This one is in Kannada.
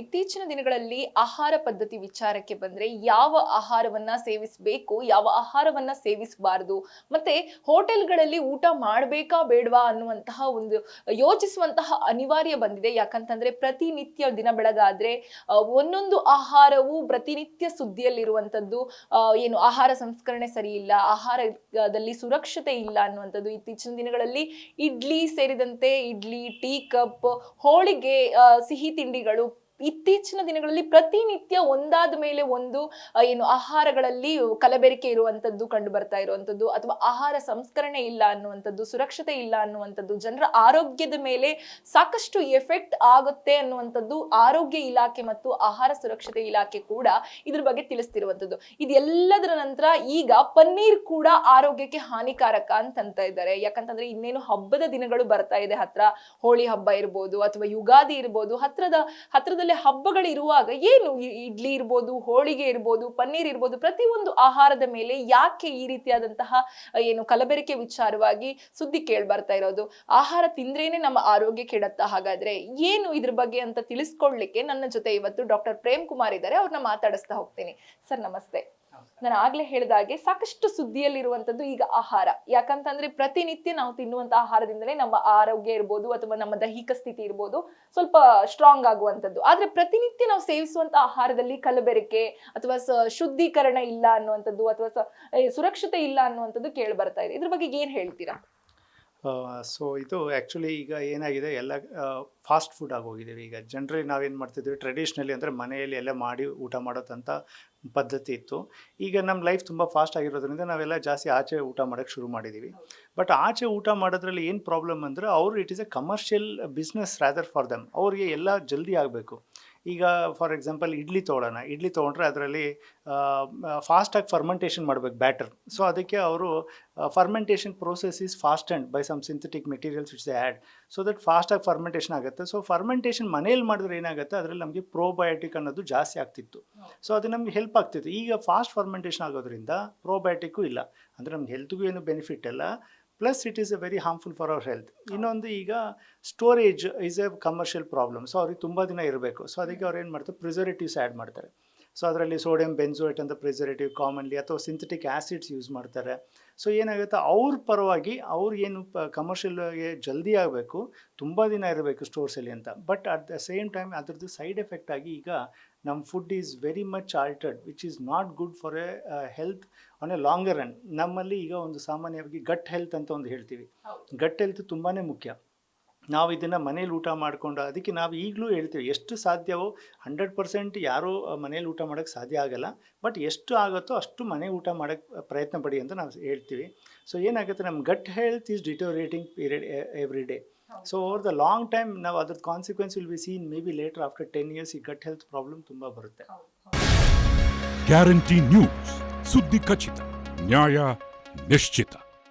ಇತ್ತೀಚಿನ ದಿನಗಳಲ್ಲಿ ಆಹಾರ ಪದ್ಧತಿ ವಿಚಾರಕ್ಕೆ ಬಂದ್ರೆ ಯಾವ ಆಹಾರವನ್ನ ಸೇವಿಸಬೇಕು, ಯಾವ ಆಹಾರವನ್ನ ಸೇವಿಸಬಾರದು, ಮತ್ತೆ ಹೋಟೆಲ್ಗಳಲ್ಲಿ ಊಟ ಮಾಡಬೇಕಾ ಬೇಡವಾ ಅನ್ನುವಂತಹ ಒಂದು ಯೋಚಿಸುವಂತಹ ಅನಿವಾರ್ಯ ಬಂದಿದೆ. ಯಾಕಂತಂದ್ರೆ ಪ್ರತಿನಿತ್ಯ ದಿನ ಬೆಳಗಾದ್ರೆ ಒಂದೊಂದು ಆಹಾರವು ಪ್ರತಿನಿತ್ಯ ಸುದ್ದಿಯಲ್ಲಿರುವಂಥದ್ದು ಏನು ಆಹಾರ ಸಂಸ್ಕರಣೆ ಸರಿ ಇಲ್ಲ, ಆಹಾರದಲ್ಲಿ ಸುರಕ್ಷತೆ ಇಲ್ಲ ಅನ್ನುವಂಥದ್ದು ಇತ್ತೀಚಿನ ದಿನಗಳಲ್ಲಿ ಇಡ್ಲಿ ಸೇರಿದಂತೆ ಇಡ್ಲಿ, ಟೀ ಕಪ್, ಹೋಳಿಗೆ ಸಿಹಿ ತಿಂಡಿಗಳು ಇತ್ತೀಚಿನ ದಿನಗಳಲ್ಲಿ ಪ್ರತಿನಿತ್ಯ ಒಂದಾದ ಮೇಲೆ ಒಂದು ಏನು ಆಹಾರಗಳಲ್ಲಿ ಕಲಬೆರಿಕೆ ಇರುವಂತದ್ದು ಕಂಡು ಬರ್ತಾ ಇರುವಂತದ್ದು, ಅಥವಾ ಆಹಾರ ಸಂಸ್ಕರಣೆ ಇಲ್ಲ ಅನ್ನುವಂಥದ್ದು ಸುರಕ್ಷತೆ ಇಲ್ಲ ಅನ್ನುವಂಥದ್ದು ಜನರ ಆರೋಗ್ಯದ ಮೇಲೆ ಸಾಕಷ್ಟು ಎಫೆಕ್ಟ್ ಆಗುತ್ತೆ ಅನ್ನುವಂಥದ್ದು ಆರೋಗ್ಯ ಇಲಾಖೆ ಮತ್ತು ಆಹಾರ ಸುರಕ್ಷತೆ ಇಲಾಖೆ ಕೂಡ ಇದ್ರ ಬಗ್ಗೆ ತಿಳಿಸ್ತಿರುವಂಥದ್ದು ಇದೆಲ್ಲದರ ನಂತರ ಈಗ ಪನ್ನೀರ್ ಕೂಡ ಆರೋಗ್ಯಕ್ಕೆ ಹಾನಿಕಾರಕ ಅಂತ ಇದ್ದಾರೆ. ಯಾಕಂತಂದ್ರೆ ಇನ್ನೇನು ಹಬ್ಬದ ದಿನಗಳು ಬರ್ತಾ ಇದೆ. ಹತ್ರ ಹೋಳಿ ಹಬ್ಬ ಇರ್ಬೋದು, ಅಥವಾ ಯುಗಾದಿ ಇರ್ಬೋದು, ಹತ್ರದ, ಹತ್ರದಲ್ಲಿ ಹಬ್ಬಗಳು ಇರುವಾಗ ಏನು ಇಡ್ಲಿ ಇರ್ಬೋದು, ಹೋಳಿಗೆ ಇರ್ಬೋದು, ಪನ್ನೀರ್ ಇರ್ಬೋದು, ಪ್ರತಿಯೊಂದು ಆಹಾರದ ಮೇಲೆ ಯಾಕೆ ಈ ರೀತಿಯಾದಂತಹ ಏನು ಕಲಬೆರಕೆ ವಿಚಾರವಾಗಿ ಸುದ್ದಿ ಕೇಳಿ ಬರ್ತಾ ಇರೋದು? ಆಹಾರ ತಿಂದ್ರೇನೆ ನಮ್ಮ ಆರೋಗ್ಯ ಕೆಡತ್ತಾ? ಹಾಗಾದ್ರೆ ಏನು ಇದ್ರ ಬಗ್ಗೆ ಅಂತ ತಿಳಿಸ್ಕೊಡ್ಲಿಕ್ಕೆ ನನ್ನ ಜೊತೆ ಇವತ್ತು ಡಾಕ್ಟರ್ ಪ್ರೇಮ್ ಕುಮಾರ್ ಇದ್ದಾರೆ. ಅವ್ರನ್ನ ಮಾತಾಡಿಸ್ತಾ ಹೋಗ್ತೀನಿ. ಸರ್, ನಮಸ್ತೆ. ನಾನು ಆಗ್ಲೇ ಹೇಳಿದಾಗೆ ಸಾಕಷ್ಟು ಸುದ್ದಿಯಲ್ಲಿರುವಂತದ್ದು ಈಗ ಆಹಾರ. ಯಾಕಂತಂದ್ರೆ ಪ್ರತಿನಿತ್ಯ ನಾವು ತಿನ್ನುವಂತ ಆಹಾರದಿಂದಲೇ ನಮ್ಮ ಆರೋಗ್ಯ ಇರ್ಬೋದು ಅಥವಾ ನಮ್ಮ ದೈಹಿಕ ಸ್ಥಿತಿ ಇರ್ಬೋದು ಸ್ವಲ್ಪ ಸ್ಟ್ರಾಂಗ್ ಆಗುವಂತದ್ದು ಆದ್ರೆ ಪ್ರತಿನಿತ್ಯ ನಾವು ಸೇವಿಸುವಂತ ಆಹಾರದಲ್ಲಿ ಕಲಬೆರಕೆ ಅಥವಾ ಶುದ್ಧೀಕರಣ ಇಲ್ಲ ಅನ್ನುವಂಥದ್ದು ಅಥವಾ ಸುರಕ್ಷತೆ ಇಲ್ಲ ಅನ್ನುವಂಥದ್ದು ಕೇಳಿ ಬರ್ತಾ ಇದೆ. ಇದ್ರ ಬಗ್ಗೆ ಏನ್ ಹೇಳ್ತೀರಾ? ಸೊ ಇದು ಆ್ಯಕ್ಚುಲಿ ಈಗ ಏನಾಗಿದೆ, ಎಲ್ಲ ಫಾಸ್ಟ್ ಫುಡ್ ಆಗೋಗಿದ್ದೀವಿ ಈಗ ಜನರಲಿ ನಾವೇನು ಮಾಡ್ತಿದ್ವಿ ಟ್ರೆಡಿಷ್ನಲಿ ಅಂದರೆ ಮನೆಯಲ್ಲಿ ಎಲ್ಲ ಮಾಡಿ ಊಟ ಮಾಡೋದಂಥ ಪದ್ಧತಿ ಇತ್ತು. ಈಗ ನಮ್ಮ ಲೈಫ್ ತುಂಬ ಫಾಸ್ಟ್ ಆಗಿರೋದ್ರಿಂದ ನಾವೆಲ್ಲ ಜಾಸ್ತಿ ಆಚೆ ಊಟ ಮಾಡೋಕ್ಕೆ ಶುರು ಮಾಡಿದ್ದೀವಿ ಬಟ್ ಆಚೆ ಊಟ ಮಾಡೋದ್ರಲ್ಲಿ ಏನು ಪ್ರಾಬ್ಲಮ್ ಅಂದರೆ, ಅವರು it is a commercial business rather for them ಅವರಿಗೆ ಎಲ್ಲ ಜಲ್ದಿ ಆಗಬೇಕು. ಈಗ ಫಾರ್ ಎಕ್ಸಾಂಪಲ್ ಇಡ್ಲಿ ತೊಗೊಳ್ಳೋಣ ಇಡ್ಲಿ ತೊಗೊಂಡ್ರೆ ಅದರಲ್ಲಿ ಫಾಸ್ಟಾಗಿ ಫರ್ಮೆಂಟೇಷನ್ ಮಾಡಬೇಕು ಬ್ಯಾಟರ್ ಸೊ ಅದಕ್ಕೆ ಅವರು fermentation process is fast and by some synthetic materials it's add so that ಫಾಸ್ಟಾಗಿ ಫರ್ಮೆಂಟೇಷನ್ ಆಗುತ್ತೆ. ಸೊ ಫರ್ಮೆಂಟೇಷನ್ ಮನೇಲಿ ಮಾಡಿದ್ರೆ ಏನಾಗುತ್ತೆ? ಅದರಲ್ಲಿ ನಮಗೆ ಪ್ರೋಬಯೋಟಿಕ್ ಅನ್ನೋದು ಜಾಸ್ತಿ ಆಗ್ತಿತ್ತು. ಸೊ ಅದು ನಮಗೆ ಹೆಲ್ಪ್ ಆಗ್ತಿತ್ತು. ಈಗ ಫಾಸ್ಟ್ ಫರ್ಮೆಂಟೇಷನ್ ಆಗೋದ್ರಿಂದ ಪ್ರೋಬಯೋಟಿಕ್ಕು ಇಲ್ಲ. ಅಂದರೆ ನಮ್ಗೆ ಹೆಲ್ತ್ಗೂ ಏನು ಬೆನಿಫಿಟ್ ಇಲ್ಲ plus it is a very harmful for our health ಇನ್ನೊಂದು ಈಗ storage is a commercial problem so ಅವ್ರಿಗೆ ತುಂಬ ದಿನ ಇರಬೇಕು. ಸೊ ಅದಕ್ಕೆ ಅವ್ರು ಏನು ಮಾಡ್ತಾರೆ? ಪ್ರಿಸರ್ವೇಟಿವ್ಸ್ ಆ್ಯಡ್ ಮಾಡ್ತಾರೆ. ಸೊ ಅದರಲ್ಲಿ ಸೋಡಿಯಂ ಬೆನ್ಸೋಯೇಟ್ ಅಂತ ಪ್ರಿಸರ್ವೇಟಿವ್ ಕಾಮನ್ಲಿ ಅಥವಾ ಸಿಂಥೆಟಿಕ್ ಆ್ಯಸಿಡ್ಸ್ ಯೂಸ್ ಮಾಡ್ತಾರೆ. ಸೊ ಏನಾಗುತ್ತೆ? ಅವ್ರ ಪರವಾಗಿ ಅವ್ರು ಏನು ಪ ಕಮರ್ಷಿಯಲ್ಗೆ ಜಲ್ದಿ ಆಗಬೇಕು ತುಂಬ ದಿನ ಇರಬೇಕು ಸ್ಟೋರ್ಸಲ್ಲಿ ಅಂತ. But at the same time ಅದರದ್ದು ಸೈಡ್ ಎಫೆಕ್ಟ್ ಆಗಿ ಈಗ ನಮ್ಮ food is very much altered which is not good for a health on a longer run ನಮ್ಮಲ್ಲಿ ಈಗ ಒಂದು ಸಾಮಾನ್ಯವಾಗಿ ಗಟ್ ಹೆಲ್ತ್ ಅಂತ ಒಂದು ಹೇಳ್ತೀವಿ. ಗಟ್ ಹೆಲ್ತ್ ತುಂಬಾ ಮುಖ್ಯ. ನಾವು ಇದನ್ನು ಮನೇಲಿ ಊಟ ಮಾಡಿಕೊಂಡು ಅದಕ್ಕೆ ನಾವು ಈಗಲೂ ಹೇಳ್ತೀವಿ ಎಷ್ಟು ಸಾಧ್ಯವೋ ಹಂಡ್ರೆಡ್ ಪರ್ಸೆಂಟ್ ಯಾರೂ ಮನೇಲಿ ಊಟ ಮಾಡೋಕ್ಕೆ ಸಾಧ್ಯ ಆಗಲ್ಲ. ಬಟ್ ಎಷ್ಟು ಆಗುತ್ತೋ ಅಷ್ಟು ಮನೆ ಊಟ ಮಾಡೋಕ್ಕೆ ಪ್ರಯತ್ನ ಪಡಿ ಅಂತ ನಾವು ಹೇಳ್ತೀವಿ. ಸೊ ಏನಾಗುತ್ತೆ ನಮ್ಮ gut health is deteriorating period every day so over the long time ನಾವು ಅದ್ರ consequence will be seen may be later after ten years ಈ ಗಟ್ ಹೆಲ್ತ್ ಪ್ರಾಬ್ಲಮ್ ತುಂಬ ಬರುತ್ತೆ. ಗ್ಯಾರಂಟಿ ನ್ಯೂಸ್ ಸುದ್ದಿ ಖಚಿತ ನ್ಯಾಯ ನಿಶ್ಚಿತ.